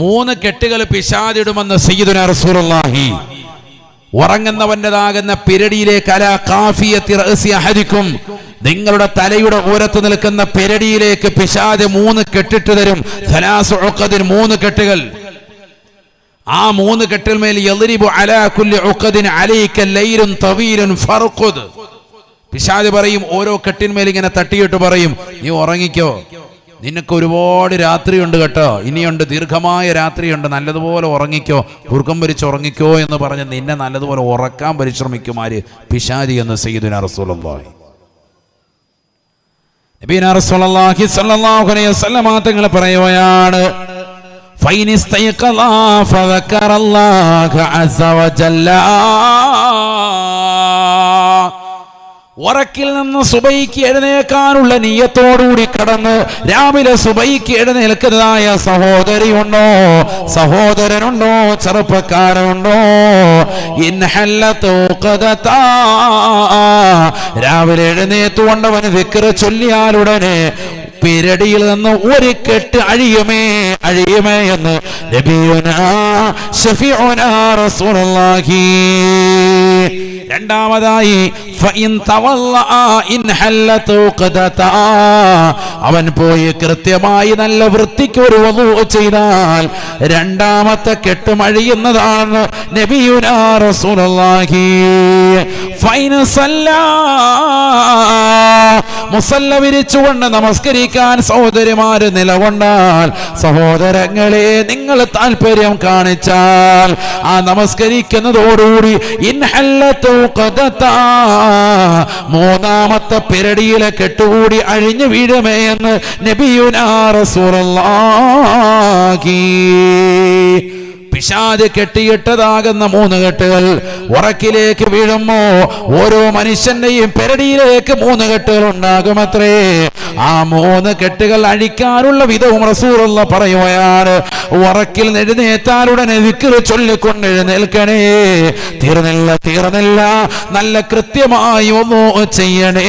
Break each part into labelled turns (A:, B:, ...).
A: മൂന്ന് കെട്ടുകൾ പിശാദിടുമെന്ന് സയ്യിദുന റസൂലുള്ളാഹി ഉറങ്ങുന്നവൻ്റെതാകുന്ന പിരടിയിലേക്ക് കല കാഫിയത്തി അഹദിക്കും നിങ്ങളുടെ തലയുടെ ഓരത്ത് നിൽക്കുന്ന പെരടിയിലേക്ക് പിശാദ് മൂന്ന് കെട്ടിട്ട് തരും ധനാസുഖത്തിന് മൂന്ന് കെട്ടുകൾ ആ മൂന്ന് കെട്ടിൽമേൽ എതിരിബു അല കുല്ലി ഉഖദിൻ ലൈരും തവീലും ഫറുഖുദ് പിശാദ് പറയും ഓരോ കെട്ടിന്മേൽ ഇങ്ങനെ തട്ടിയിട്ട് പറയും നീ ഉറങ്ങിക്കോ നിനക്ക് ഒരുപാട് രാത്രിയുണ്ട് കേട്ടോ ഇനിയുണ്ട് ദീർഘമായ രാത്രിയുണ്ട് നല്ലതുപോലെ ഉറങ്ങിക്കോ ദുർഗം ഭരിച്ച് ഉറങ്ങിക്കോ എന്ന് പറഞ്ഞ് നിന്നെ നല്ലതുപോലെ ഉറക്കാൻ പരിശ്രമിക്കുമാര് പിശാരി എന്ന് സെയ്ദുന റസൂലി നബീന പറയുകയാണ് ഉറക്കിൽ നിന്ന് സുബൈക്ക് എഴുന്നേക്കാനുള്ള നീയത്തോടുകൂടി കടന്ന് രാവിലെ സുബൈക്ക് എഴുന്നേൽക്കുന്നതായ സഹോദരിയുണ്ടോ സഹോദരനുണ്ടോ ചെറുപ്പക്കാരനുണ്ടോ രാവിലെ എഴുന്നേറ്റുകൊണ്ടവന് വിക്ര ചൊല്ലിയാലുടനെ പേരടിയിൽ നിന്ന് ഒരു കെട്ട് അഴിയമേ അഴിയമേ എന്ന് രണ്ടാമതായി അവൻ പോയി കൃത്യമായി നല്ല വൃത്തിക്ക് ഒരു വധു ചെയ്താൽ രണ്ടാമത്തെ കെട്ടും അഴിയുന്നതാണ് നബിയുനാ റസൂലി ഫൈനസല്ലാ മുസല്ല വിരിച്ചുകൊണ്ട് നമസ്കരിക്കാൻ സഹോദരിമാര് നിലകൊണ്ടാൽ സഹോദരങ്ങളെ നിങ്ങൾ താല്പര്യം കാണിച്ചാൽ ആ നമസ്കരിക്കുന്നതോടുകൂടി മൂന്നാമത്തെ പെരടിയിലെ കെട്ടുകൂടി അഴിഞ്ഞു വീഴുമേ എന്ന് നബിയുനാ റസൂറല്ലാഹി പിശാജ് കെട്ടിയിട്ടതാകുന്ന മൂന്ന് കെട്ടുകൾ ഉറക്കിലേക്ക് വീഴുമോ ഓരോ മനുഷ്യന്റെയും പെരടിയിലേക്ക് മൂന്ന് കെട്ടുകൾ ഉണ്ടാകുമത്രേ ആ മൂന്ന് കെട്ടുകൾ അഴിക്കാനുള്ള വിധവും റസൂറുള്ള പറയുകയാണ് ഉറക്കിൽ എഴുന്നേറ്റാലുടനെ വിക്കറി ചൊല്ലിക്കൊണ്ട് എഴുന്നേൽക്കണേ തീർന്നില്ല തീർന്നില്ല നല്ല കൃത്യമായി ഒന്നോ ചെയ്യണേ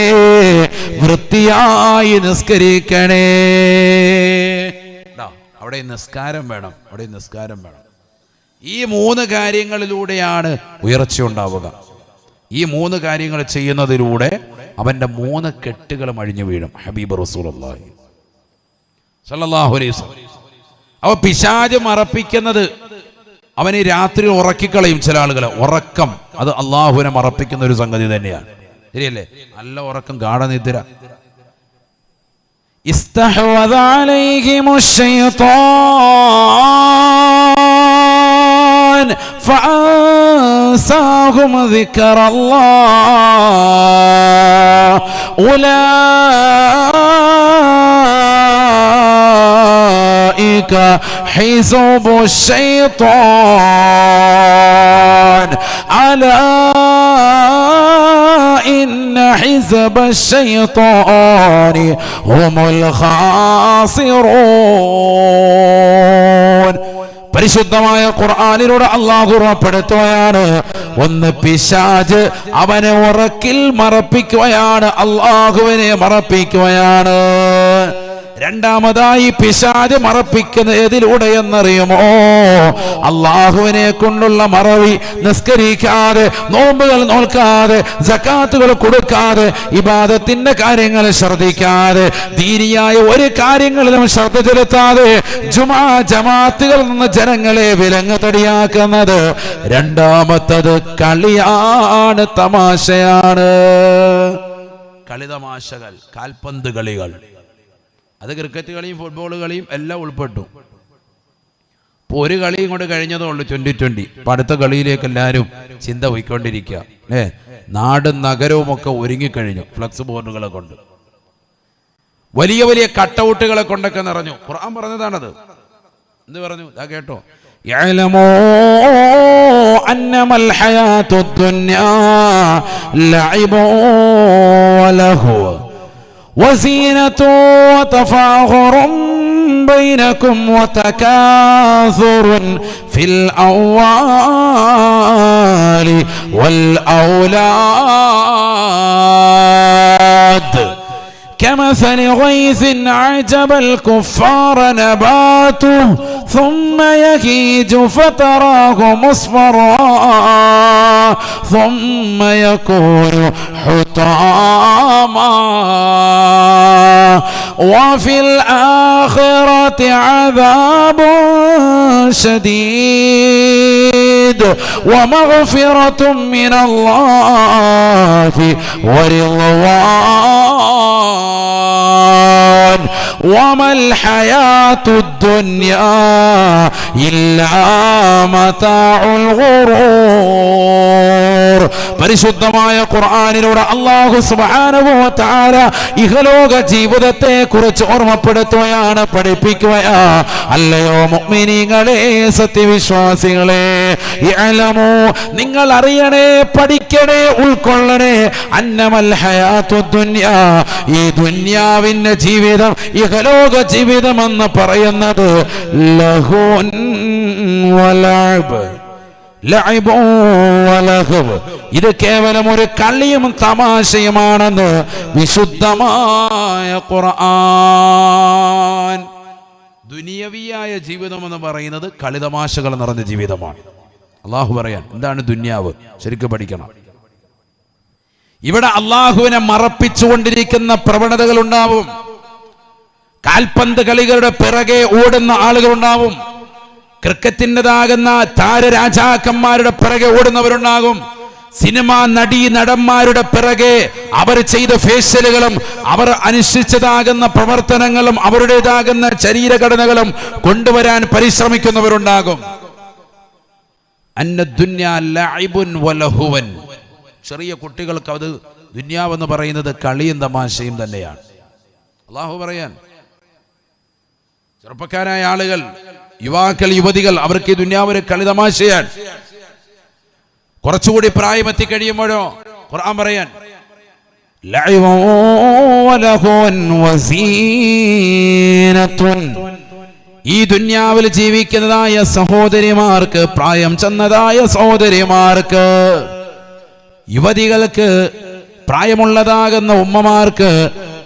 A: വൃത്തിയായി നിസ്കരിക്കണേ അവിടെ നിസ്കാരം വേണം അവിടെ നിസ്കാരം വേണം ഈ മൂന്ന് കാര്യങ്ങളിലൂടെയാണ് ഉയർച്ച ഉണ്ടാവുക ഈ മൂന്ന് കാര്യങ്ങൾ ചെയ്യുന്നതിലൂടെ അവൻ്റെ മൂന്ന് കെട്ടുകളും അഴിഞ്ഞു വീഴും ഹബീബ് റസൂലി സല്ലാഹുലൈസ് അവ പിശാജ് മറപ്പിക്കുന്നത് അവനെ രാത്രി ഉറക്കിക്കളയും ചില ആളുകളെ ഉറക്കം അത് അള്ളാഹുവിനെ മറപ്പിക്കുന്ന ഒരു സംഗതി തന്നെയാണ് ശരിയല്ലേ നല്ല ഉറക്കം ഗാഠനിദ്ര ഇസ്തഹവദാലൈഹി മുശൈത്വാൻ قوما فعساهم ذكر الله أولئك حزب الشيطان على إن حزب الشيطان هم الخاسرون പരിശുദ്ധമായ ഖുർആാനിലൂടെ അള്ളാഹു ഉറപ്പെടുത്തുകയാണ് ഒന്ന് പിശാജ് അവനെ ഉറക്കിൽ മറപ്പിക്കുകയാണ് അള്ളാഹുവിനെ മറപ്പിക്കുകയാണ് രണ്ടാമതായി പിശാജ് മറപ്പിക്കുന്ന ഏതിലൂടെ എന്നറിയുമോ അള്ളാഹുവിനെ കൊണ്ടുള്ള മറവി നിസ്കരിക്കാതെ നോമ്പുകൾ നോക്കാതെ ജക്കാത്തുകൾ കൊടുക്കാതെ ഇബാദത്തിന്റെ കാര്യങ്ങൾ ശ്രദ്ധിക്കാതെ ദീനിയായ ഒരു കാര്യങ്ങളിലും ശ്രദ്ധ ചെലുത്താതെ ജുമാ ജമാത്തുകളിൽ നിന്ന് ജനങ്ങളെ വിലങ്ങ് തടിയാക്കുന്നത് രണ്ടാമത്തത് കളിയാണ് തമാശയാണ് കളിതമാശകൾ കാൽപന്ത് കളികൾ അത് ക്രിക്കറ്റ് കളിയും ഫുട്ബോൾ കളിയും എല്ലാം ഉൾപ്പെട്ടു അപ്പോൾ ഒരു കളിയും കൊണ്ട് കഴിഞ്ഞതേ ഉള്ളൂ ട്വൻ്റി ട്വൻ്റി ഇപ്പം അടുത്ത കളിയിലേക്ക് എല്ലാവരും ചിന്ത പോയിക്കൊണ്ടിരിക്കുക ഏ നാടും നഗരവും ഒക്കെ ഒരുങ്ങിക്കഴിഞ്ഞു ഫ്ലക്സ് ബോർഡുകളെ കൊണ്ട് വലിയ വലിയ കട്ടൗട്ടുകളെ കൊണ്ടൊക്കെ നിറഞ്ഞു ഖുർആൻ പറഞ്ഞതാണത് എന്ത് പറഞ്ഞു ഇതാ കേട്ടോ അന്നമൽ ഹയാത്തു ദുനിയാ ലഇബു وزينة وتفاخر بينكم وتكاثر في الأموال والأولاد كمثل غيث عجب الكفار نباته ثم يهيج فتراه مصفرا ثم يكون حطاما وفي الآخرة عذاب شديد مجيد ومغفرة من الله ورضوان وما الحياة الدنيا إلا متاع الغرور പരിശുദ്ധമായ ഖുർആാനിലൂടെ അള്ളാഹു സുബാനുഭവത്താര ഇഹലോക ജീവിതത്തെ കുറിച്ച് ഓർമ്മപ്പെടുത്തുകയാണ് പഠിപ്പിക്കുകയാ അല്ലയോ മുഗ്മിനികളെ സത്യവിശ്വാസികളെ നിങ്ങൾ അറിയണേ പഠിക്കണേ ഉൾക്കൊള്ളണേ അന്നമൽ ഹയാത്തു ഈ ദുന്യാവിന്റെ ജീവിതം ഇഹലോക ജീവിതം എന്ന് പറയുന്നത് ഇത് കേവലം ഒരു കളിയും തമാശയുമാണെന്ന് വിശുദ്ധമായ ഖുർആൻ ദുനിയവിയായ ജീവിതം എന്ന് പറയുന്നത് കളിതമാശകൾ നിറഞ്ഞ ജീവിതമാണ് അള്ളാഹു പറയാൻ എന്താണ് ദുന്യാവ് ശരിക്കും പഠിക്കണം ഇവിടെ അള്ളാഹുവിനെ മറപ്പിച്ചുകൊണ്ടിരിക്കുന്ന പ്രവണതകൾ ഉണ്ടാവും കാൽപന്ത് കളികളുടെ പിറകെ ഓടുന്ന ആളുകൾ ഉണ്ടാവും ക്രിക്കറ്റിൻ്റെതാകുന്ന താരരാജാക്കന്മാരുടെ പിറകെ ഓടുന്നവരുണ്ടാകും സിനിമ നടി നടന്മാരുടെ പിറകെ അവർ ചെയ്ത ഫേഷ്യലുകളും അവർ അനുഷ്ഠിച്ചതാകുന്ന പ്രവർത്തനങ്ങളും അവരുടേതാകുന്ന ശരീരഘടനകളും കൊണ്ടുവരാൻ പരിശ്രമിക്കുന്നവരുണ്ടാകും വലഹുവൻ ചെറിയ കുട്ടികൾക്ക് അത് ദുന്യാവെന്ന് പറയുന്നത് കളിയും തമാശയും തന്നെയാണ് അള്ളാഹു പറയാൻ ചെറുപ്പക്കാരായ ആളുകൾ യുവാക്കൾ യുവതികൾ അവർക്ക് ഈ ദുന്യാവ് കളി തമാശയാണ് കുറച്ചുകൂടി പ്രായമെത്തി കഴിയുമ്പോഴോ ഖുർആൻ പറയാൻ ലൈവോ ഈ ദുന്യാവിൽ ജീവിക്കുന്നതായ സഹോദരിമാർക്ക് പ്രായം ചെന്നതായ സഹോദരിമാർക്ക് യുവതികൾക്ക് പ്രായമുള്ളതാകുന്ന ഉമ്മമാർക്ക്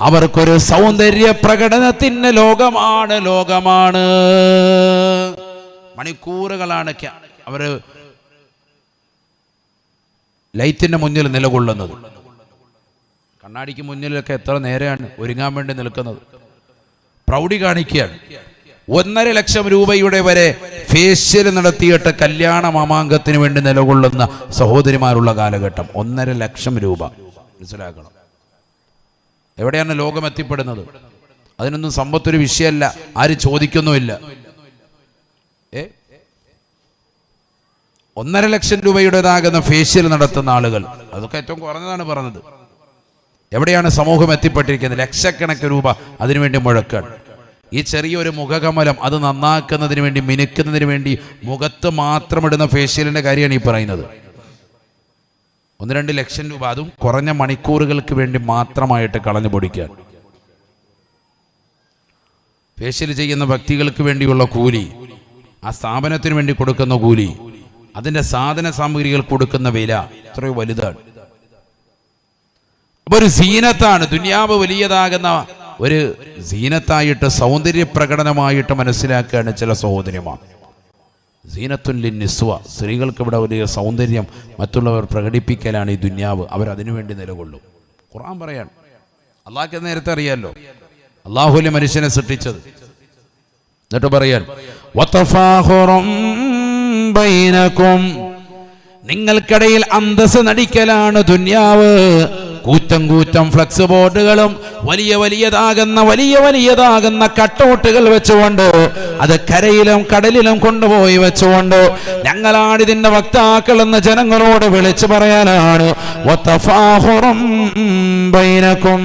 A: അവർക്കൊരു സൗന്ദര്യ പ്രകടനത്തിന് ലോകമാണ് ലോകമാണ് മണിക്കൂറുകളാണ് അവര് ലൈറ്റിന്റെ മുന്നിൽ നിലകൊള്ളുന്നത് കണ്ണാടിക്ക് മുന്നിലൊക്കെ എത്ര നേരെയാണ് ഒരുങ്ങാൻ വേണ്ടി നിൽക്കുന്നത് പ്രൗഢി കാണിക്കുകയാണ് ഒന്നര ലക്ഷം രൂപയുടെ വരെ ഫേഷ്യൽ നടത്തിയിട്ട് കല്യാണ മാമാങ്കത്തിന് വേണ്ടി നിലകൊള്ളുന്ന സഹോദരിമാരുള്ള കാലഘട്ടം ഒന്നര ലക്ഷം രൂപ മനസ്സിലാക്കണം എവിടെയാണ് ലോകം എത്തിപ്പെടുന്നത് അതിനൊന്നും സമ്പത്തൊരു വിഷയമല്ല ആര് ചോദിക്കുന്നുമില്ല ഏ ഒന്നര ലക്ഷം രൂപയുടേതാകുന്ന ഫേഷ്യൽ നടത്തുന്ന ആളുകൾ അതൊക്കെ ഏറ്റവും കുറഞ്ഞതാണ് പറഞ്ഞത് എവിടെയാണ് സമൂഹം എത്തിപ്പെട്ടിരിക്കുന്നത് ലക്ഷക്കണക്കിന് രൂപ അതിനുവേണ്ടി മുഴക്കാണ് ഈ ചെറിയൊരു മുഖകമലം അത് നന്നാക്കുന്നതിന് വേണ്ടി മിനുക്കുന്നതിന് വേണ്ടി മുഖത്ത് മാത്രം ഇടുന്ന ഫേഷ്യലിൻ്റെ കാര്യമാണ് ഈ പറയുന്നത് ഒന്ന് രണ്ട് ലക്ഷം രൂപ അതും കുറഞ്ഞ മണിക്കൂറുകൾക്ക് വേണ്ടി മാത്രമായിട്ട് കളഞ്ഞു പൊടിക്കാൻ ഫേഷ്യൽ ചെയ്യുന്ന വ്യക്തികൾക്ക് വേണ്ടിയുള്ള കൂലി ആ സ്ഥാപനത്തിന് വേണ്ടി കൊടുക്കുന്ന കൂലി അതിൻ്റെ സാധന സാമഗ്രികൾ കൊടുക്കുന്ന വില അത്രയും വലുതാണ് അപ്പൊ ഒരു സീനത്താണ് ദുന്യാവ് വലിയതാകുന്ന ഒരു സീനത്തായിട്ട് സൗന്ദര്യ പ്രകടനമായിട്ട് മനസ്സിലാക്കുകയാണ് ചില സഹോദരിമാർ സീനത്തുല്ലിൻ നിസ്വ സ്ത്രീകൾക്ക് ഇവിടെ വലിയ സൗന്ദര്യം മറ്റുള്ളവർ പ്രകടിപ്പിക്കലാണ് ഈ ദുന്യാവ് അതിനു വേണ്ടി നിലകൊള്ളും ഖുർആൻ പറയാണ് അള്ളാഹ്ക്ക് നേരത്തെ അറിയാമല്ലോ അള്ളാഹുലി മനുഷ്യനെ സൃഷ്ടിച്ചത് എന്നിട്ട് പറയാൻ നിങ്ങൾക്കിടയിൽ അന്തസ് നടിക്കലാണ് ദുന്യാവ് കൂറ്റം കൂറ്റം ഫ്ലക്സ് ബോർഡുകളും വലിയ വലിയതാകുന്ന വലിയ വലിയതാകുന്ന കട്ടൗട്ടുകൾ വെച്ചുകൊണ്ട് അത് കരയിലും കടലിലും കൊണ്ടുപോയി വെച്ചുകൊണ്ട് ഞങ്ങളാണ് ഇതിന്റെ വക്താക്കൾ എന്ന് ജനങ്ങളോട് വിളിച്ചു പറയാനാണ് ബൈനക്കും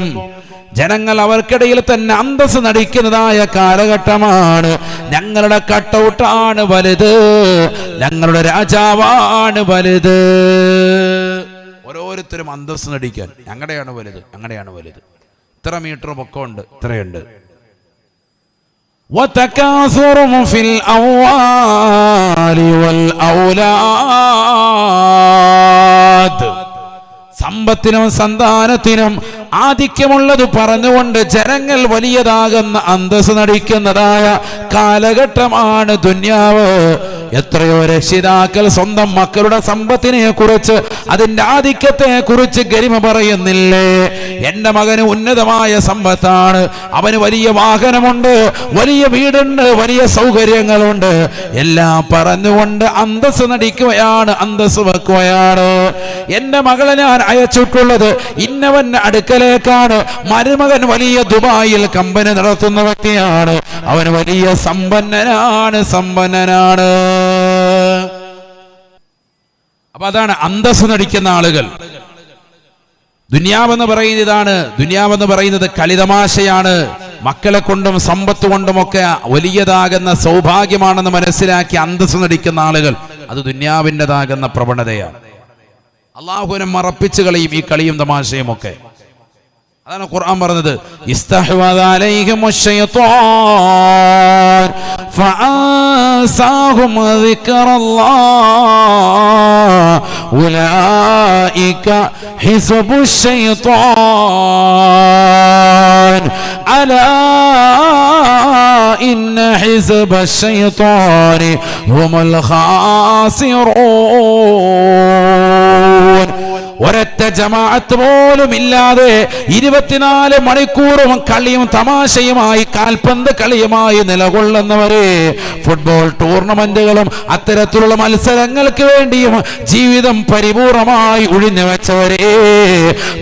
A: ജനങ്ങൾ അവർക്കിടയിൽ തന്നെ അന്തസ് നടിക്കുന്നതായ കാലഘട്ടമാണ് ഞങ്ങളുടെ കട്ടൗട്ടാണ് വലുത് ഞങ്ങളുടെ രാജാവാണ് വലുത് ഓരോരുത്തരും അന്തസ് നടിക്കാൻ അങ്ങടെയാണ് വലുത് അങ്ങടെയാണ് വലുത് ഇത്ര മീറ്റർ ഉണ്ട് ഇത്രയുണ്ട് സമ്പത്തിനും സന്താനത്തിനും ആധിക്യമുള്ളത് പറഞ്ഞുകൊണ്ട് ജനങ്ങൾ വലിയതാകുന്ന അന്തസ് നടിക്കുന്നതായ കാലഘട്ടമാണ് ദുന്യാവ് എത്രയോ രക്ഷിതാക്കൾ സ്വന്തം മക്കളുടെ സമ്പത്തിനെ കുറിച്ച് അതിന്റെ ആധിക്യത്തെ കുറിച്ച് ഗരിമ പറയുന്നില്ലേ എൻ്റെ മകന് ഉന്നതമായ സമ്പത്താണ് അവന് വലിയ വാഹനമുണ്ട് വലിയ വീടുണ്ട് വലിയ സൗകര്യങ്ങളുണ്ട് എല്ലാം പറഞ്ഞുകൊണ്ട് അന്തസ് നടിക്കുകയാണ് അന്തസ് വെക്കുകയാണ് എൻ്റെ മകളെ ഞാൻ അയച്ചിട്ടുള്ളത് ഇന്നവൻ അടുക്കലേക്കാണ് മരുമകൻ വലിയ ദുബായിൽ കമ്പനി നടത്തുന്ന വ്യക്തിയാണ് അവൻ വലിയ സമ്പന്നനാണ് സമ്പന്നനാണ് അപ്പൊ അതാണ് അന്തസ് നടിക്കുന്ന ആളുകൾ ദുനിയാവെന്ന് പറയുന്നത് ഇതാണ് ദുനിയാവെന്ന് പറയുന്നത് കളിതമാശയാണ് മക്കളെ കൊണ്ടും സമ്പത്ത് ഒക്കെ വലിയതാകുന്ന സൗഭാഗ്യമാണെന്ന് മനസ്സിലാക്കി അന്തസ് നടിക്കുന്ന ആളുകൾ അത് ദുന്യാവിൻ്റെതാകുന്ന പ്രവണതയാണ് അള്ളാഹുവിനെ മറപ്പിച്ച് കളിയും ഈ കളിയും തമാശയും ഒക്കെ അതാണ് ഖുർആൻ പറഞ്ഞത് ഇസ്തഹ്വദ് അലൈഹിമുശയ്ത്വാൻ ഫഅ وأنساهم ذكر الله أولئك حزب الشيطان ألا إن حزب الشيطان هم الخاسرون ورد ജമാഅത്ത് പോലും ഇല്ലാതെ ഇരുപത്തിനാല് മണിക്കൂറും കളിയും തമാശയുമായി കാൽപന്ത് കളിയുമായി നിലകൊള്ളുന്നവര് ഫുട്ബോൾ ടൂർണമെന്റുകളും അത്തരത്തിലുള്ള മത്സരങ്ങൾക്ക് വേണ്ടിയും ജീവിതം പരിപൂർണമായി ഒഴിഞ്ഞു വെച്ചവരെ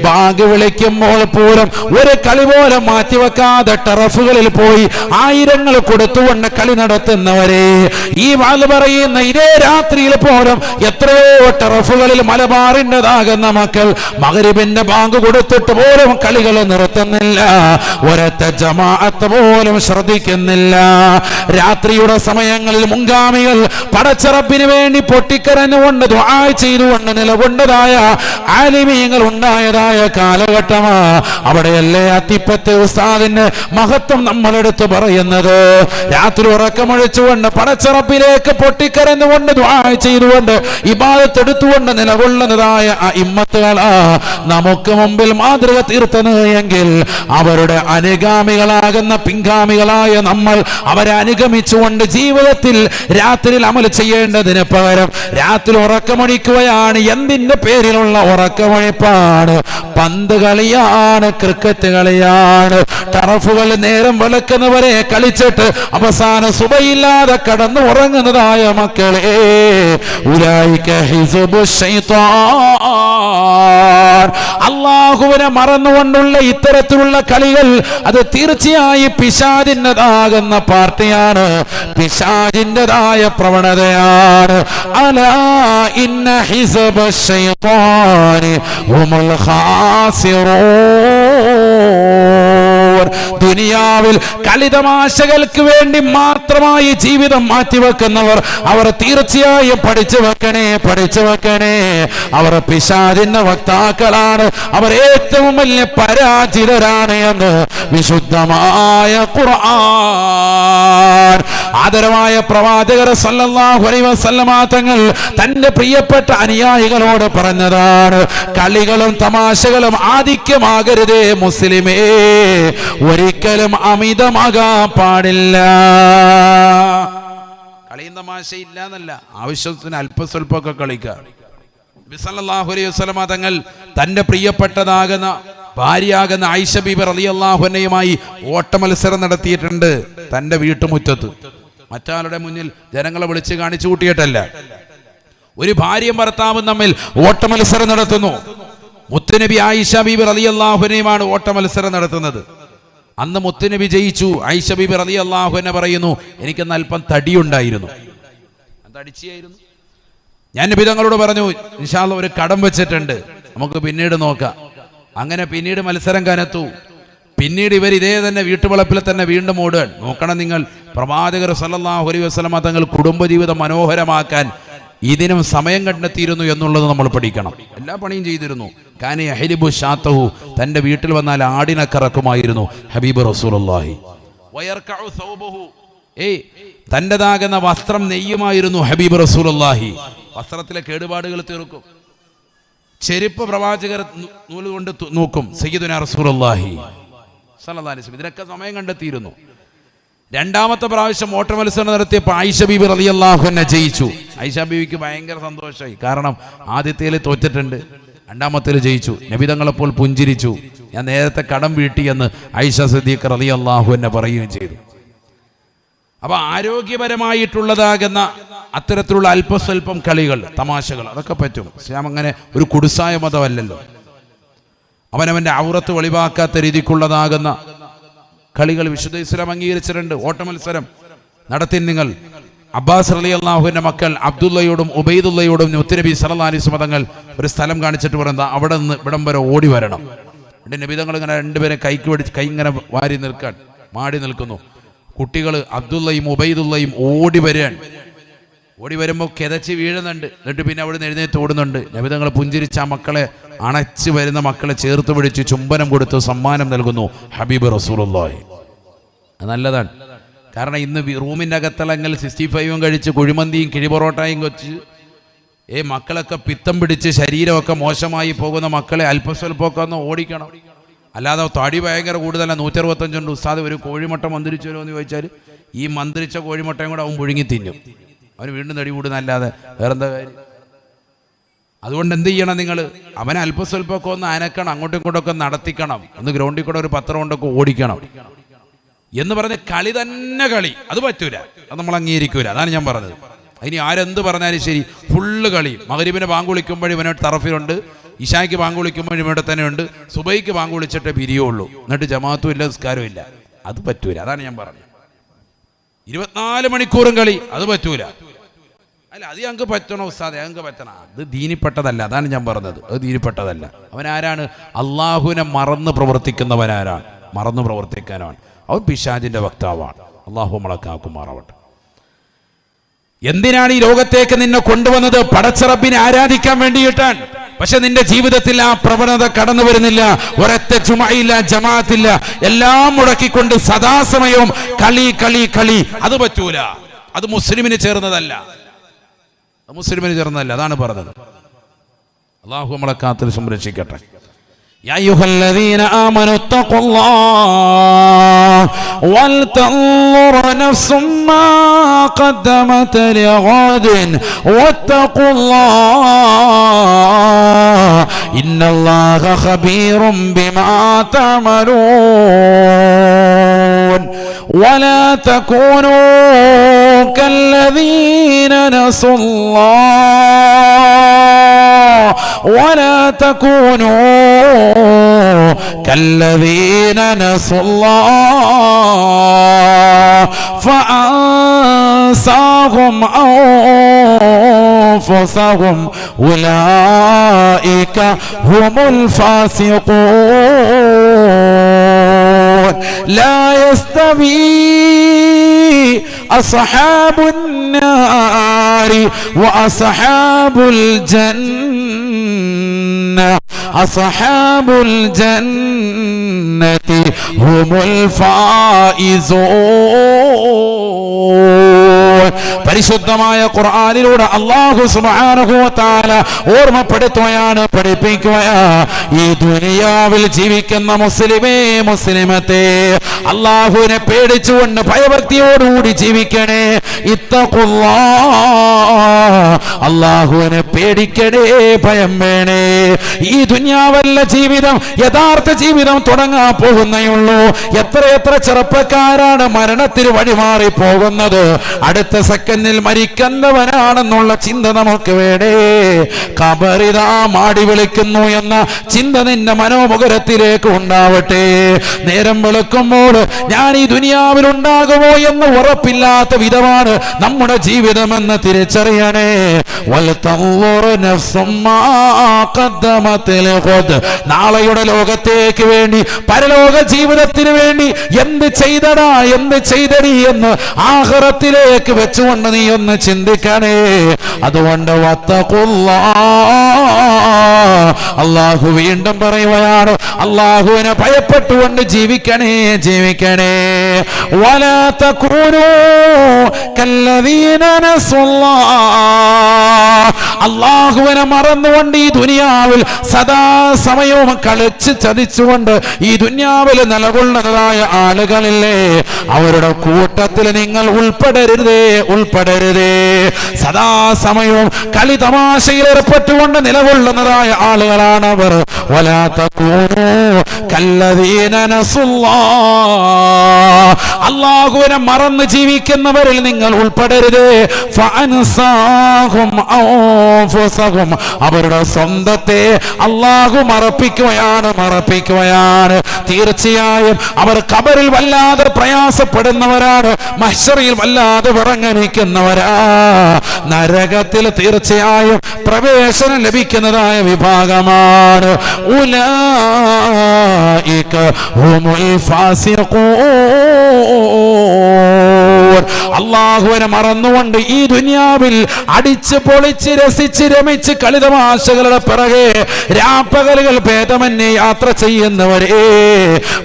A: ബാങ്ക് വിളിക്കുമ്പോൾ പോലും ഒരു കളി പോലും മാറ്റിവെക്കാതെ ടറഫുകളിൽ പോയി ആയിരങ്ങൾ കൊടുത്തുകൊണ്ട് കളി നടത്തുന്നവരെ ഈ വാല് പറയുന്ന ഇതേ രാത്രിയിൽ പോലും എത്രയോ ടറഫുകളിൽ മലബാറിൻ്റെതാകുന്ന മക്കൾ മകരിബിന്റെ ബാങ്ക് കൊടുത്തിട്ട് പോലും കളികൾ നിർത്തുന്നില്ല ഒരത്തെ ജമാഅത്ത് പോലും ശ്രദ്ധിക്കുന്നില്ല രാത്രിയുടെ സമയങ്ങളിൽ മുൻഗാമികൾ പടച്ചറപ്പിന് വേണ്ടി പൊട്ടിക്കരഞ്ഞുകൊണ്ട് ദ്വാ ചെയ്തുകൊണ്ട് നിലകൊണ്ടതായ ആലിമീയങ്ങൾ ഉണ്ടായതായ കാലഘട്ടമാ അവിടെയല്ലേ അത്തിപ്പത്തെ ഉസ്താദിന്റെ മഹത്വം നമ്മളെടുത്ത് പറയുന്നത് രാത്രി ഉറക്കമൊഴിച്ചുകൊണ്ട് പടച്ചറപ്പിലേക്ക് പൊട്ടിക്കരഞ്ഞുകൊണ്ട് ദ്വാ ചെയ്തുകൊണ്ട് ഇബാദത്തെടുത്തുകൊണ്ട് നിലകൊള്ളുന്നതായ ആ ഇമ്മത്തുകളാ നമുക്ക് മുമ്പിൽ മാതൃക തീർത്തത് എങ്കിൽ അവരുടെ അനുഗാമികളാകുന്ന പിൻഗാമികളായ നമ്മൾ അവരെ അനുഗമിച്ചുകൊണ്ട് ജീവിതത്തിൽ രാത്രിയിൽ അമൽ ചെയ്യേണ്ടതിന് പകരം രാത്രി ഉറക്കമൊഴിക്കുകയാണ് എന്തിന്റെ പേരിലുള്ള ഉറക്കമൊഴിപ്പാണ് പന്ത് കളിയാണ് ക്രിക്കറ്റ് കളിയാണ് ടറഫുകൾ നേരം വിളക്കുന്നവരെ കളിച്ചിട്ട് അവസാന സുബയില്ലാതെ കടന്ന് ഉറങ്ങുന്നതായ മക്കളെ ഉലായിക്ക ഹിസുബു ശൈത്താ അള്ളാഹുവിനെ മറന്നുകൊണ്ടുള്ള ഇത്തരത്തിലുള്ള കളികൾ അത് തീർച്ചയായും പിശാദിൻ്റെതാകുന്ന പാർട്ടിയാണ് പിശാദിൻ്റെതായ പ്രവണതയാണ് അല ഇന്ന ദുനിയാവിൽ കളിതമാശകൾക്ക് വേണ്ടി മാത്രമായി ജീവിതം മാറ്റിവെക്കുന്നവർ അവർ തീർച്ചയായും പഠിച്ചു വെക്കണേ പഠിച്ചു വെക്കണേ അവർ പിശാചിന്റെ വക്താക്കളാണ് അവർ ഏറ്റവും വലിയ പരാജിതരാണ് എന്ന് വിശുദ്ധമായ ഖുർആൻ ആദരവായ പ്രവാചകർ സല്ലല്ലാഹു അലൈഹി വസല്ലമ തങ്ങൾ തന്റെ പ്രിയപ്പെട്ട അനുയായികളോട് പറഞ്ഞതാണ് കളികളും തമാശകളും ആധിക്യമാകരുതേ മുസ്ലിമേ ഒരിക്കലും അമിതമാകാൻ പാടില്ല കളിയും തമാശ എന്നല്ല ആവശ്യത്തിന് അല്പസ്വല്പമൊക്കെ കളിക്കുക ബിസലല്ലാഹുലൈ തങ്ങൾ തന്റെ പ്രിയപ്പെട്ടതാകുന്ന ഭാര്യയാകുന്ന ഐഷ ബീബർ ഓട്ടമത്സരം നടത്തിയിട്ടുണ്ട് തന്റെ വീട്ടുമുറ്റത്ത് മറ്റാളുടെ മുന്നിൽ ജനങ്ങളെ വിളിച്ച് കാണിച്ചു കൂട്ടിയിട്ടല്ല ഒരു ഭാര്യയും ഭർത്താവും തമ്മിൽ ഓട്ടമത്സരം നടത്തുന്നു മുത്തുനബി ആയിഷ ബീബർ അലി ഓട്ടമത്സരം നടത്തുന്നത് അന്ന് മുത്തിന് ജയിച്ചു ഐഷബിബി പിറതി അള്ളാഹു എന്നെ പറയുന്നു എനിക്കന്ന് അല്പം തടിയുണ്ടായിരുന്നു ഞാൻ നബി തങ്ങളോട് പറഞ്ഞു നിഷാള്ള ഒരു കടം വെച്ചിട്ടുണ്ട് നമുക്ക് പിന്നീട് നോക്കാം അങ്ങനെ പിന്നീട് മത്സരം കനത്തു പിന്നീട് ഇവർ ഇതേ തന്നെ വീട്ടുവളപ്പിൽ തന്നെ വീണ്ടും ഓടുക നോക്കണം നിങ്ങൾ പ്രവാചകർ സല്ലാഹു അലൈ വസ്ലമ തങ്ങൾ കുടുംബജീവിതം മനോഹരമാക്കാൻ ഇതിനും സമയം കണ്ടെത്തിയിരുന്നു എന്നുള്ളത് നമ്മൾ പഠിക്കണം എല്ലാ പണിയും ചെയ്തിരുന്നു കാനി അഹിലിബു ഷാത്തഹു തന്റെ വീട്ടിൽ വന്നാൽ ആടിനെ കറക്കുമായിരുന്നു ഹബീബ് റസൂലി ഏയ് തൻ്റെതാകുന്ന വസ്ത്രം നെയ്യുമായിരുന്നു ഹബീബ് റസൂലി വസ്ത്രത്തിലെ കേടുപാടുകൾ തീർക്കും ചെരുപ്പ് പ്രവാചകർ നൂല് കൊണ്ട് നോക്കും സയ്യിദുന റസൂലി ഇതിനൊക്കെ സമയം കണ്ടെത്തിയിരുന്നു രണ്ടാമത്തെ പ്രാവശ്യം ഓട്ട മത്സരം നടത്തിയപ്പോൾ ആയിഷ ബീബി റലി അള്ളാഹുവിനെ ജയിച്ചു ആയിഷ ബീബിക്ക് ഭയങ്കര സന്തോഷമായി കാരണം ആദ്യത്തേൽ തോറ്റിട്ടുണ്ട് രണ്ടാമത്തേല് ജയിച്ചു നബിതങ്ങളെപ്പോൾ പുഞ്ചിരിച്ചു ഞാൻ നേരത്തെ കടം എന്ന് ഐഷ സദീഖ് റലി അള്ളാഹുവിനെ പറയുകയും ചെയ്തു അപ്പൊ ആരോഗ്യപരമായിട്ടുള്ളതാകുന്ന അത്തരത്തിലുള്ള അല്പസ്വല്പം കളികൾ തമാശകൾ അതൊക്കെ പറ്റും ഇസ്ലാം അങ്ങനെ ഒരു കുടുസായ മതമല്ലല്ലോ അവനവന്റെ ഔറത്ത് വെളിവാക്കാത്ത രീതിക്കുള്ളതാകുന്ന കളികൾ വിശുദ്ധ ഇസ്ലാം അംഗീകരിച്ചിട്ടുണ്ട് ഓട്ടമത്സരം നടത്തി നിങ്ങൾ അബ്ബാസ് അലി അള്ളാഹുവിന്റെ മക്കൾ അബ്ദുള്ളയോടും ഉബൈദുള്ളയോടും ഉത്തരബി സലഹ്ലി സുമതങ്ങൾ ഒരു സ്ഥലം കാണിച്ചിട്ട് പറയുന്നത് അവിടെ നിന്ന് ഇവിടം വരെ ഓടി വരണം എൻ്റെ നബിതങ്ങൾ ഇങ്ങനെ രണ്ടുപേരെ കൈക്ക് പിടിച്ച് കൈ ഇങ്ങനെ വാരി നിൽക്കാൻ മാടി നിൽക്കുന്നു കുട്ടികൾ അബ്ദുള്ളയും ഉബൈദുള്ളയും ഓടി വരികയാണ് ഓടി വരുമ്പോൾ കെതച്ച് വീഴുന്നുണ്ട് എന്നിട്ട് പിന്നെ അവിടെ നിന്ന് എഴുന്നേറ്റ് ഓടുന്നുണ്ട് നബിതങ്ങൾ പുഞ്ചിരിച്ച ആ മക്കളെ അണച്ച് വരുന്ന മക്കളെ ചേർത്ത് പിടിച്ച് ചുംബനം കൊടുത്ത് സമ്മാനം നൽകുന്നു ഹബീബ് റസൂലുള്ളാഹി നല്ലതാണ് കാരണം ഇന്ന് റൂമിൻ്റെ അകത്തളങ്ങൾ സിക്സ്റ്റി ഫൈവും കഴിച്ച് കുഴിമന്തിയും കിഴിപൊറോട്ടയും കൊച്ച് ഏ മക്കളൊക്കെ പിത്തം പിടിച്ച് ശരീരമൊക്കെ മോശമായി പോകുന്ന മക്കളെ അല്പസ്വല്പമൊക്കെ ഒന്ന് ഓടിക്കണം അല്ലാതെ തടി ഭയങ്കര കൂടുതലാണ് നൂറ്ററുപത്തഞ്ചുണ്ട് ഉസ്താദ് ഒരു കോഴിമുട്ട മന്ത്രിച്ചു വരുമോ എന്ന് ചോദിച്ചാൽ ഈ മന്ത്രിച്ച കോഴിമുട്ടയും കൂടെ അവൻ പുഴുങ്ങി തിന്നും അവന് വീണ്ടും തടി കൂടുന്നല്ലാതെ വേറെന്താ കാര്യം അതുകൊണ്ട് എന്ത് ചെയ്യണം നിങ്ങൾ അവനെ അല്പസ്വല്പമൊക്കെ ഒന്ന് അനക്കണം അങ്ങോട്ടും ഇങ്ങോട്ടൊക്കെ നടത്തിക്കണം ഒന്ന് ഗ്രൗണ്ടിൽ കൂടെ ഒരു പത്രം കൊണ്ടൊക്കെ ഓടിക്കണം എന്ന് പറഞ്ഞ് കളി തന്നെ കളി അത് പറ്റൂല അത് നമ്മൾ അംഗീകരിക്കൂല അതാണ് ഞാൻ പറഞ്ഞത് ഇനി ആരെന്ത് പറഞ്ഞാലും ശരി ഫുള്ള് കളി മകരീബിനെ പാങ്കുളിക്കുമ്പോഴും ഇവനോട് തറഫിലുണ്ട് ഇഷായ്ക്ക് പാങ്കുളിക്കുമ്പോഴും ഇവിടെ തന്നെ ഉണ്ട് സുബൈക്ക് പാങ്കുളിച്ചിട്ടേ പിരിയുള്ളൂ എന്നിട്ട് ജമാഅത്തും ഇല്ല നിസ്കാരവും ഇല്ല അത് പറ്റൂല അതാണ് ഞാൻ പറഞ്ഞത് ഇരുപത്തിനാല് മണിക്കൂറും കളി അത് പറ്റൂല അല്ല അത് ഞങ്ങൾക്ക് പറ്റണോ ഉസ്താദ് ഞങ്ങൾക്ക് പറ്റണം അത് ദീനിപ്പെട്ടതല്ല അതാണ് ഞാൻ പറഞ്ഞത് അത് ദീനിപ്പെട്ടതല്ല അവനാരാണ് അള്ളാഹുവിനെ മറന്ന് പ്രവർത്തിക്കുന്നവനാരാണ് മറന്ന് പ്രവർത്തിക്കാനാണ് അവൻ പിശാജിൻ്റെ വക്താവാണ് അള്ളാഹു മുളക്കാക്കുമാറാവട്ടെ എന്തിനാണ് ഈ ലോകത്തേക്ക് നിന്നെ കൊണ്ടുവന്നത് പടച്ചറബിനെ ആരാധിക്കാൻ വേണ്ടിയിട്ടാണ് പക്ഷെ നിന്റെ ജീവിതത്തിൽ ആ പ്രവണത കടന്നു വരുന്നില്ല ഒരൊറ്റ ചുമയില്ല ജമാത്തില്ല എല്ലാം മുടക്കിക്കൊണ്ട് സദാസമയവും കളി കളി കളി അത് പറ്റൂല അത് മുസ്ലിമിന് ചേർന്നതല്ല മുസ്ലിമിന് ചേർന്നതല്ല അതാണ് പറഞ്ഞത് അള്ളാഹു നമ്മളെ കാത്തിൽ സംരക്ഷിക്കട്ടെ يا أيها الذين آمنوا اتقوا الله ولتنظر نفس ما قدمت لغد واتقوا الله إن الله خبير بما تعملون ولا تكونوا كالذين نسوا الله ولا تكونوا كالذين نسوا الله فأنساهم أنفسهم أولئك هم الفاسقون لا يستوي أصحاب النار وأصحاب الجنة അസഹാബുൽ ജന്നതി ഹുമുൽ ഫായിസൂൻ പരിശുദ്ധമായ ഖുർആനിലൂടെ അല്ലാഹു സുബ്ഹാനഹു വ തആല ഓർമ്മപ്പെടുത്തുകയാണ് പഠിപ്പിക്കുകയാണ് ഈ ദുനിയാവിൽ ജീവിക്കുന്ന മുസ്ലിമേ മുസ്ലിമത്തെ അള്ളാഹുവിനെ പേടിച്ചുകൊണ്ട് ഭയഭക്തിയോടുകൂടി ജീവിക്കണേ ഇത്തഖുല്ലാഹ് അള്ളാഹുവിനെ പേടിക്കണേ ഭയം വേണേ ഈ ദുന്യാവല്ല ജീവിതം യഥാർത്ഥ ജീവിതം തുടങ്ങാൻ പോകുന്നേയുള്ളൂ എത്ര എത്ര ചെറുപ്പക്കാരാണ് മരണത്തിന് വഴിമാറി പോകുന്നത് അടുത്ത സെക്കൻഡിൽ മരിക്കുന്നവനാണെന്നുള്ള ചിന്ത നമുക്ക് വേണേ കബറിതാ മാടി വിളിക്കുന്നു എന്ന ചിന്ത നിന്റെ മനോമുഖരത്തിലേക്ക് ഉണ്ടാവട്ടെ നേരം വെളുക്കുമ്പോൾ ഞാൻ ഈ ദുനിയാവിലുണ്ടാകുമോ എന്ന് ഉറപ്പില്ലാത്ത വിധമാണ് നമ്മുടെ ജീവിതമെന്ന് തിരിച്ചറിയണേ നാളെയുടെ ലോകത്തേക്ക് വേണ്ടി പരലോക ജീവിതത്തിന് വേണ്ടി എന്ത് ചെയ്തടാ എന്ത് ചെയ്തടി എന്ന് ആഹ്റത്തിലേക്ക് വെച്ചുകൊണ്ട് നീ ഒന്ന് ചിന്തിക്കണേ അതുകൊണ്ട് വത്തകൊള്ള അള്ളാഹു വീണ്ടും പറയുകയാണ് അള്ളാഹുവിനെ ഭയപ്പെട്ടുകൊണ്ട് ജീവിക്കണേ ജീവിക്കണേ ولا تكونوا كالذين نسوا الله അള്ളാഹുവിനെ മറന്നുകൊണ്ട് ഈ ദുനിയാവിൽ സദാ സമയവും കളിച്ച് ചതിച്ചുകൊണ്ട് ഈ ദുനിയാവിൽ നിലകൊള്ളുന്നതായ ആളുകളില്ലേ അവരുടെ കൂട്ടത്തിൽ നിങ്ങൾ ഉൾപ്പെടരുതേ ഉൾപ്പെടരുതേ സദാ സമയവും കളി തമാശയിൽ ഏർപ്പെട്ടുകൊണ്ട് നിലകൊള്ളുന്നതായ ആളുകളാണ് അവർ അള്ളാഹുവിനെ മറന്ന് ജീവിക്കുന്നവരിൽ നിങ്ങൾ ഉൾപ്പെടരുത് അൻഫുസഹും അവരുടെ സ്വന്തത്തെ അള്ളാഹു മറപ്പിക്കുകയാണ് മറപ്പിക്കുകയാണ് തീർച്ചയായും അവർ കബറിൽ വല്ലാതെ പ്രയാസപ്പെടുന്നവരാണ് മഷറിയിൽ വല്ലാതെ വിറങ്ങനിക്കുന്നവരാ നരകത്തിൽ തീർച്ചയായും പ്രവേശനം ലഭിക്കുന്നതായ വിഭാഗമാണ് ഉലായിക ഹുമുൽ അള്ളാഹുവിനെ മറന്നുകൊണ്ട് ഈ ദുനിയാവിൽ അടിച്ച് പൊളിച്ച് രസിച്ച് രമിച്ച് കളിതമാശകളുടെ പിറകെ രാപ്പകലുകൾ ഭേദമന്യെ യാത്ര ചെയ്യുന്നവരേ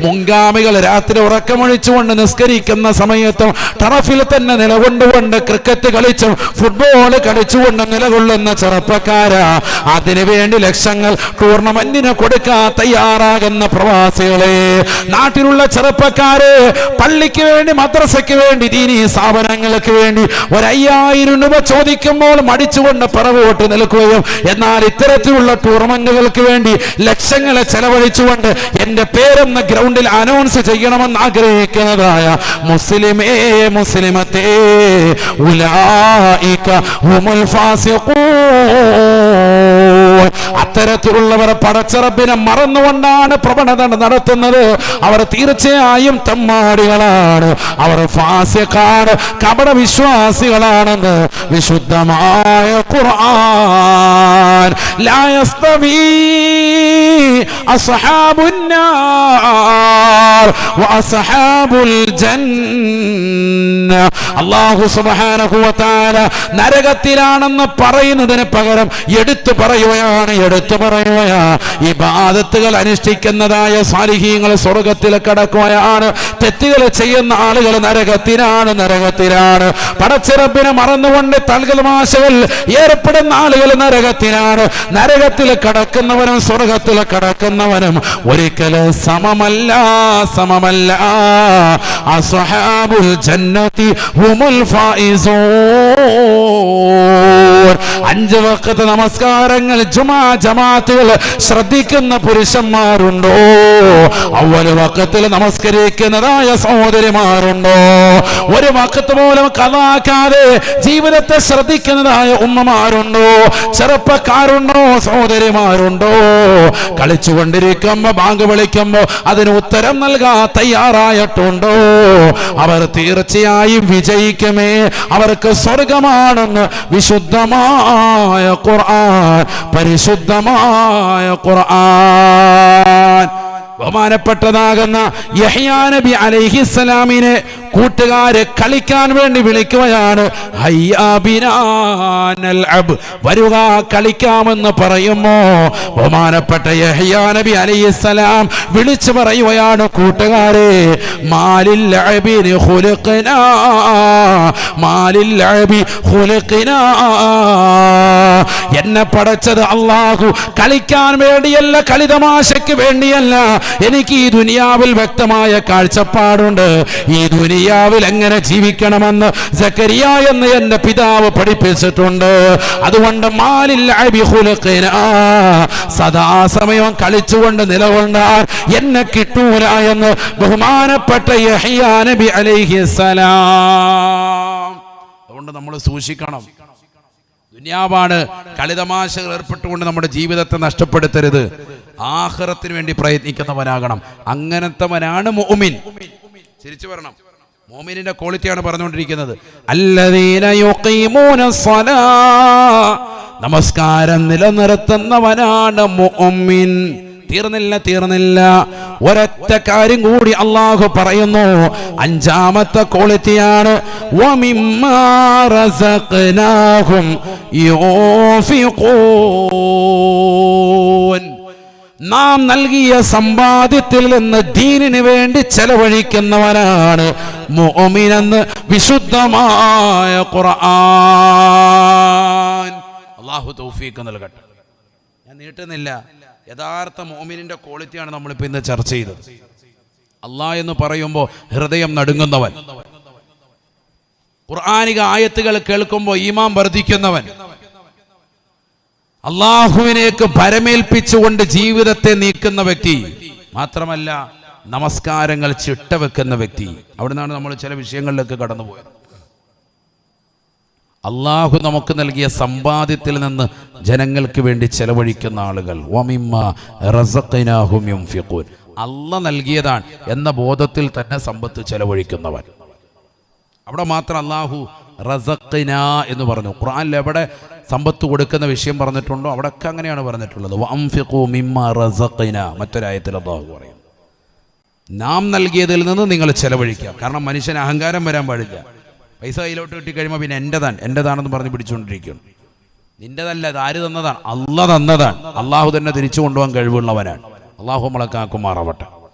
A: മുൻഗാമികൾ രാത്രി ഉറക്കമൊഴിച്ചുകൊണ്ട് നിസ്കരിക്കുന്ന സമയത്തും ടറഫിൽ തന്നെ നിലകൊണ്ടുകൊണ്ട് ക്രിക്കറ്റ് കളിച്ചും ഫുട്ബോൾ കളിച്ചുകൊണ്ട് നിലകൊള്ളുന്ന ചെറുപ്പക്കാരാ അതിനുവേണ്ടി ലക്ഷങ്ങൾ ടൂർണമെന്റിന് കൊടുക്കാൻ തയ്യാറാകുന്ന പ്രവാസികളെ നാട്ടിലുള്ള ചെറുപ്പക്കാരെ പള്ളിക്ക് വേണ്ടി മദ്രസയ്ക്ക് വേണ്ടി ദീനി ഈ സ്ഥാപനങ്ങൾക്ക് വേണ്ടി ഒരയ്യായിരം രൂപ ചോദിക്കുമ്പോൾ മടിച്ചുകൊണ്ട് പിറകോട്ട് നിൽക്കുകയും എന്നാൽ ഇത്തരത്തിലുള്ള ടൂർണമെന്റുകൾക്ക് വേണ്ടി ലക്ഷങ്ങളെ ചെലവഴിച്ചുകൊണ്ട് എൻ്റെ പേരൊന്ന് ഗ്രൗണ്ടിൽ അനൗൺസ് ചെയ്യണമെന്ന് ആഗ്രഹിക്കുന്നതായ മുസ്ലിമേ മുസ്ലിമത്തെ ഉലായിക്ക ഹുമുൽ ഫാസിഖൂ അത്തരത്തിലുള്ളവർ പടച്ചറപ്പിനെ മറന്നുകൊണ്ടാണ് പ്രവണത നടത്തുന്നത് അവർ തീർച്ചയായും തമ്മാടികളാണ് അവർ ഫാസ്യക്കാണ് കപട വിശ്വാസികളാണെന്ന് വിശുദ്ധമായ ഖുർആൻ അസ്ഹാബുന്നാർ ജന്ന അള്ളാഹു സുബാനഹുവത്താല നരകത്തിലാണെന്ന് പറയുന്നതിന് പകരം എടുത്തു പറയുകയാണ് എടുത്തു പറയുകയാ ഈ ബാധത്തുകൾ അനുഷ്ഠിക്കുന്നതായ സാലിഹീങ്ങൾ സ്വർഗത്തിൽ കിടക്കുകയാണ് തെറ്റുകൾ ചെയ്യുന്ന ആളുകൾ നരകത്തിലാണ് നരകത്തിലാണ് പടച്ചിറപ്പിനെ മറന്നുകൊണ്ട് തൽകൽമാശകൾ ഏർപ്പെടുന്ന ആളുകൾ നരകത്തിലാണ് നരകത്തിൽ കടക്കുന്നവനും സ്വർഗത്തിൽ കടക്കുന്നവനും ഒരിക്കലും സമമല്ല സമമല്ല അസ്വഹാബുൽ ജന്നതി হুমুল ফাইজুন അഞ്ച് വക്കത്ത് നമസ്കാരങ്ങൾ ജുമാ ജമാത്തുകൾ ശ്രദ്ധിക്കുന്ന പുരുഷന്മാരുണ്ടോ അവല് വക്കത്തിൽ നമസ്കരിക്കുന്നതായ സഹോദരിമാരുണ്ടോ ഒരു വക്കത്ത് പോലും കഥാക്കാതെ ജീവിതത്തെ ശ്രദ്ധിക്കുന്നതായ ഉമ്മമാരുണ്ടോ ചെറുപ്പക്കാരുണ്ടോ സഹോദരിമാരുണ്ടോ കളിച്ചുകൊണ്ടിരിക്കുമ്പോ ബാങ്ക് വിളിക്കുമ്പോ അതിന് ഉത്തരം നൽകാ തയ്യാറായിട്ടുണ്ടോ അവർ തീർച്ചയായും വിജയിക്കുമേ അവർക്ക് സ്വർഗമാണെന്ന് വിശുദ്ധമാണ് പരിശുദ്ധമായ ഖുർആൻ പരിശുദ്ധമായ ഖുർആൻ ബഹുമാനപ്പെട്ടതാകുന്ന അലൈഹി അലൈഹിസ്സലാമിനെ കൂട്ടുകാരെ കളിക്കാൻ വേണ്ടി വിളിക്കുകയാണ് വരുക കളിക്കാമെന്ന് പറയുമോ ബഹുമാനപ്പെട്ട യഹ്യാനബി അലൈഹിസ്സലാം വിളിച്ചു പറയുകയാണ് കൂട്ടുകാരെ എന്നെ പടച്ചത് അള്ളാഹു കളിക്കാൻ വേണ്ടിയല്ല കളിതമാശയ്ക്ക് വേണ്ടിയല്ല എനിക്ക് ഈ ദുനിയാവിൽ വ്യക്തമായ കാഴ്ചപ്പാടുണ്ട് ഈ ദുനിയാവിൽ എങ്ങനെ ജീവിക്കണമെന്ന് സക്കരിയ എന്ന് എന്റെ പിതാവ് പഠിപ്പിച്ചിട്ടുണ്ട് അതുകൊണ്ട് മാലിൽ സദാസമയം കളിച്ചുകൊണ്ട് നിലകൊണ്ടാൽ എന്നെ കിട്ടൂല എന്ന് ബഹുമാനപ്പെട്ട നബി അതുകൊണ്ട് നമ്മൾ സൂക്ഷിക്കണം ദുനിയാവാണ് കളിതമാശകൾ ഏർപ്പെട്ടുകൊണ്ട് നമ്മുടെ ജീവിതത്തെ നഷ്ടപ്പെടുത്തരുത് ആഹ്റത്തിന് വേണ്ടി പ്രയത്നിക്കുന്നവനാകണം അങ്ങനത്തെവനാണ് മോമിൻ തിരിച്ചു പറയണം മോമിനിന്റെ ക്വാളിറ്റിയാണ് പറഞ്ഞുകൊണ്ടിരിക്കുന്നത് നമസ്കാരം നിലനിർത്തുന്നവനാണ് മോമിൻ തീർന്നില്ല തീർന്നില്ല ഒരൊറ്റ കാര്യം കൂടി അള്ളാഹു പറയുന്നു അഞ്ചാമത്തെ ക്വാളിറ്റിയാണ് യോഫിഖൂൻ നാം നൽകിയ സമ്പാദ്യത്തിൽ നിന്ന് ദീനിന് വേണ്ടി ചെലവഴിക്കുന്നവനാണ് മോമിനെന്ന് വിശുദ്ധമായ ഖുർആൻ അള്ളാഹു തൗഫീഖ് നൽകട്ടെ ഞാൻ നീട്ടുന്നില്ല യഥാർത്ഥ മോമിനിന്റെ ക്വാളിറ്റിയാണ് നമ്മൾ നമ്മളിപ്പോൾ ഇന്ന് ചർച്ച ചെയ്തത് അള്ളാഹ് എന്ന് പറയുമ്പോൾ ഹൃദയം നടുങ്ങുന്നവൻ ഖുർആാനിക ആയത്തുകൾ കേൾക്കുമ്പോൾ ഈമാം വർദ്ധിക്കുന്നവൻ അള്ളാഹുവിനേക്ക് പരമേൽപ്പിച്ചുകൊണ്ട് ജീവിതത്തെ നീക്കുന്ന വ്യക്തി മാത്രമല്ല നമസ്കാരങ്ങൾ ചിട്ട വെക്കുന്ന വ്യക്തി അവിടുന്നാണ് നമ്മൾ ചില വിഷയങ്ങളിലേക്ക് കടന്നുപോയത് അള്ളാഹു നമുക്ക് നൽകിയ സമ്പാദ്യത്തിൽ നിന്ന് ജനങ്ങൾക്ക് വേണ്ടി ചെലവഴിക്കുന്ന ആളുകൾ അല്ല നൽകിയതാണ് എന്ന ബോധത്തിൽ തന്നെ സമ്പത്ത് ചെലവഴിക്കുന്നവൻ അവിടെ മാത്രം അള്ളാഹു റസഖിന എന്ന് പറഞ്ഞു ഖുർആനിൽ എവിടെ സമ്പത്ത് കൊടുക്കുന്ന വിഷയം പറഞ്ഞിട്ടുണ്ടോ ഒക്കെ അങ്ങനെയാണ് പറഞ്ഞിട്ടുള്ളത് വംഫിഖു മിമ്മ റസഖിന മറ്റൊരായത്തിൽ അള്ളാഹു പറയും നാം നൽകിയതിൽ നിന്ന് നിങ്ങൾ ചെലവഴിക്കുക കാരണം മനുഷ്യന് അഹങ്കാരം വരാൻ പാടില്ല പൈസ കയ്യിലോട്ട് കിട്ടിക്കഴിയുമ്പോൾ പിന്നെ എൻ്റെതാണ് എൻ്റെതാണെന്ന് പറഞ്ഞ് പിടിച്ചുകൊണ്ടിരിക്കുകയാണ് നിന്റെതല്ല ഇത് ആര് തന്നതാണ് അല്ല തന്നതാണ് അള്ളാഹു തന്നെ തിരിച്ചു കൊണ്ടുപോകാൻ കഴിവുള്ളവനാണ് അള്ളാഹു മുളക്കാക്കും മാറവട്ടെ